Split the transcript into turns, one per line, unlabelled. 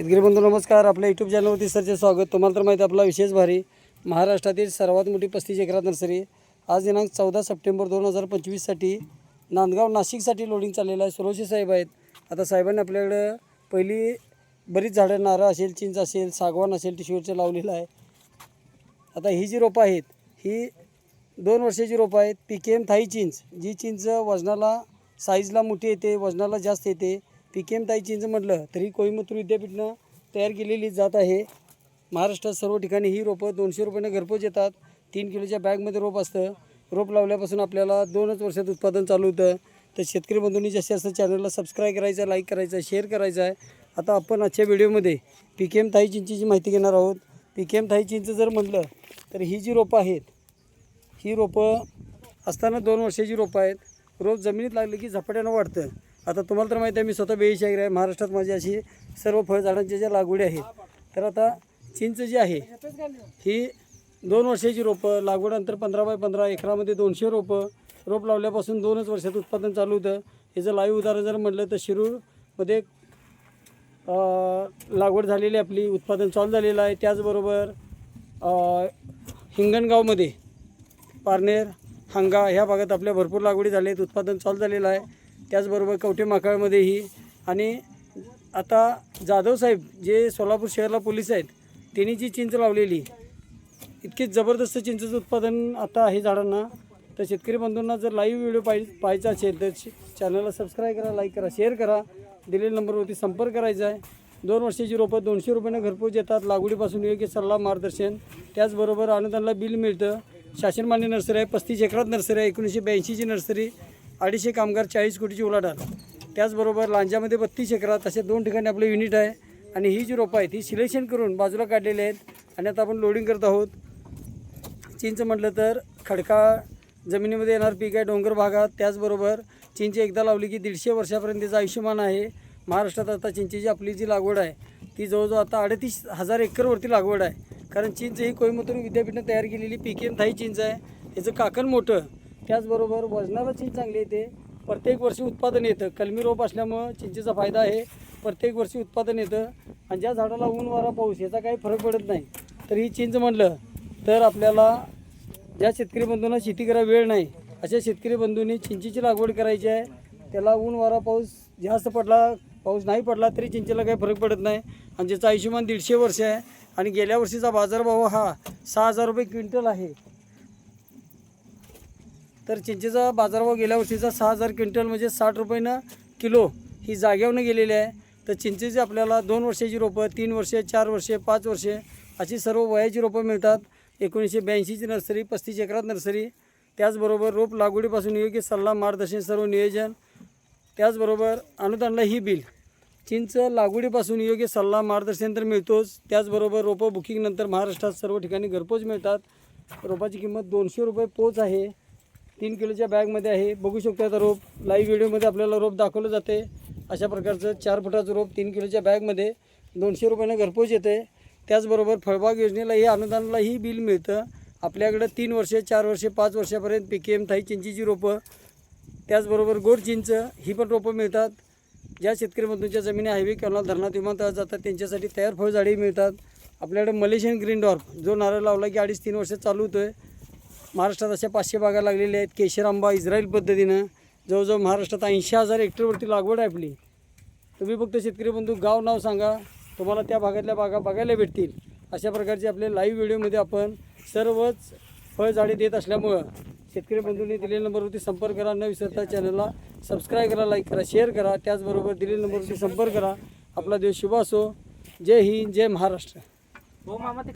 शेतकरी बंधू नमस्कार. आपल्या यूट्यूब चॅनलवरती सरचे स्वागत. तुम्हाला तर माहिती आपला विशेष भारी. महाराष्ट्रातील सर्वात मोठी पस्तीस एकरात नर्सरी. आज दिनांक चौदा सप्टेंबर दोन हजार पंचवीससाठी नांदगाव नाशिकसाठी लोडिंग चाललेलं आहे. सुरोशी साहेब आहेत. आता साहेबांनी आपल्याकडं पहिली बरीच झाडं नारळ असेल चिंच असेल सागवान असेल टिशूवरचं लावलेलं आहे. आता ही जी रोपं आहेत ही दोन वर्षाची रोपं आहेत. पी के एम थाई चिंच जी चिंच वजनाला साईजला मोठी येते वजनाला जास्त येते. पी के एम थाई चिंच म्हटलं तरी कोईमतूर विद्यापीठनं तयार केलेली जात आहे. महाराष्ट्रात सर्व ठिकाणी ही रोपं दोनशे रुपयानं घरपोच येतात. तीन किलोच्या बॅगमध्ये रोप असतं. रोप लावल्यापासून आपल्याला दोनच वर्षात उत्पादन चालू होतं. तर शेतकरी बंधूंनी जास्तीत जास्त चॅनलला सबस्क्राईब करायचं लाईक करायचं आहे शेअर करायचं आहे आता आपण आजच्या व्हिडिओमध्ये पी के एम थाई चिंचीची माहिती घेणार आहोत. पी के एम थाई चिंच जर म्हटलं तर ही जी रोपं आहेत ही रोपं असताना दोन वर्षाची रोपं आहेत. रोप जमिनीत लागली की झपाट्यानं वाढतं. आता तुम्हाला तर माहिती आहे मी स्वतः बेईशाहीर आहे. महाराष्ट्रात माझी अशी सर्व फळझाडांची ज्या लागवडी आहेत तर आता चिंच जी आहे ही दोन वर्षाची रोपं लागवडनंतर पंधरा बाय पंधरा एकरामध्ये दोनशे रोपं रोप लावल्यापासून दोनच वर्षात उत्पादन चालू होतं. याचं लाईव्ह उदाहरण जर म्हटलं तर शिरूरमध्ये लागवड झालेली आपली उत्पादन चालू झालेलं आहे. त्याचबरोबर हिंगणगावमध्ये पारनेर हांगा ह्या भागात आपल्या भरपूर लागवडी झाल्या आहेत उत्पादन चालू झालेलं आहे. त्याचबरोबर कवठे माकाळमध्येही. आणि आता जाधव साहेब जे सोलापूर शहरला पोलीस आहेत त्यांनी जी चिंच लावलेली इतकी जबरदस्त चिंचेचं उत्पादन आता आहे झाडांना. तर शेतकरी बंधूंना जर लाईव्ह व्हिडिओ पाहि पाहायचा असेल तर चॅनलला सबस्क्राईब करा लाईक करा शेअर करा. दिलेल्या नंबरवरती संपर्क करायचा आहे. दोन वर्षाची रोपं दोनशे रुपयानं घरपोच येतात. लागवडीपासून योग्य सल्ला मार्गदर्शन. त्याचबरोबर अनुदानला बिल मिळतं. शासनमान्य नर्सरी आहे पस्तीस एकरात नर्सरी आहे एकोणीसशे ब्याऐंशीची नर्सरी. अडीचशे कामगार चाळीस कोटीची उलाढाल. त्याचबरोबर लांजामध्ये बत्तीस एकरात तसे दोन ठिकाणी आपलं युनिट आहे. आणि ही जी रोपं आहेत ही सिलेक्शन करून बाजूला काढलेली आहेत. आणि आता आपण लोडिंग करत आहोत. चिंच म्हटलं तर खडकाळ जमिनीमध्ये येणार पीक आहे डोंगर भागात. त्याचबरोबर चिंच एकदा लावली की दीडशे वर्षापर्यंत तिचं आयुष्यमान आहे. महाराष्ट्रात आता चिंचेची आपली जी लागवड आहे ती जवळजवळ आता अडतीस हजार एकरवरती लागवड आहे. कारण चिंच ही कोईमतूर विद्यापीठानं तयार केलेली पी के एम थाई चिंच आहे. याचं काकण मोठं. त्याचबरोबर वजनाला चिंच चांगली येते. प्रत्येक वर्षी उत्पादन येतं. कलमी रोप असल्यामुळं चिंचेचा फायदा आहे. प्रत्येक वर्षी उत्पादन येतं. आणि ज्या झाडाला ऊन वारा पाऊस याचा काही फरक पडत नाही. तर ही चिंच म्हटलं तर आपल्याला ज्या शेतकरी बंधूंना शेती करायला वेळ नाही अशा शेतकरी बंधूंनी चिंचेची लागवड करायची आहे. त्याला ऊन वारा पाऊस जास्त पडला पाऊस नाही पडला तरी चिंचेला काही फरक पडत नाही. आणि ज्याचं आयुष्यमान दीडशे वर्ष आहे. आणि गेल्या वर्षीचा बाजारभाव हा सहा हजार रुपये क्विंटल आहे. तर चिंचेचा बाजारभाव गेल्या वर्षीचा सहा हजार क्विंटल म्हणजे साठ रुपयानं किलो ही जाग्यावरनं गेलेली आहे. तर चिंचेची आपल्याला दोन वर्षाची रोपं तीन वर्षे चार वर्षे पाच वर्षे अशी सर्व वयाची रोपं मिळतात. एकोणीसशे ब्याऐंशीची नर्सरी पस्तीस एकरात नर्सरी. त्याचबरोबर रोप लागवडीपासून योग्य सल्ला मार्गदर्शन सर्व नियोजन. त्याचबरोबर अनुदानला ही बिल. चिंच लागवडीपासून योग्य सल्ला मार्गदर्शन तर मिळतोच. त्याचबरोबर रोपं बुकिंगनंतर महाराष्ट्रात सर्व ठिकाणी घरपोच मिळतात. रोपाची किंमत दोनशे रुपये पोच आहे. तीन किलोच्या बॅगमध्ये आहे. बघू शकतो आता रोप. लाईव्ह व्हिडिओमध्ये आपल्याला रोप दाखवलं जाते. अशा प्रकारचं चार फुटाचं रोप तीन किलोच्या बॅगमध्ये दोनशे रुपयानं घरपोच येते. त्याचबरोबर फळबाग योजनेला ही अनुदानालाही बिल मिळतं. आपल्याकडं तीन वर्षे चार वर्षे पाच वर्षापर्यंत पी के एम थाई चिंचीची रोपं. त्याचबरोबर गोड चिंच ही पण रोपं मिळतात. ज्या शेतकरी बंधूंच्या जमिनी हायवे किंवा धरणात विमानतळात जातात त्यांच्यासाठी तयार फळझाडे मिळतात. आपल्याकडे मलेशियन ग्रीन डॉर्फ जो नारळ लावला की अडीच तीन वर्ष चालू होतो आहे महाराष्ट्रात अशा पाचशे बागा लागलेल्या आहेत. केशर आंबा इस्रायल पद्धतीनं जवळजवळ महाराष्ट्रात ऐंशी हजार हेक्टरवरती लागवड आहे आपली. तुम्ही फक्त शेतकरी बंधू गाव नाव सांगा. तुम्हाला त्या भागातल्या बागा बघायला भेटतील. अशा प्रकारचे आपले लाईव्ह व्हिडिओमध्ये आपण सर्वच फळझाडे देत असल्यामुळं शेतकरी बंधूंनी दिलेल्या नंबरवरती संपर्क करा. न विसरता चॅनलला सबस्क्राईब करा लाईक करा शेअर करा. त्याचबरोबर दिलेल्या नंबरवरती संपर्क करा. आपला देश शुभ असो. जय हिंद जय महाराष्ट्र.
हो मामा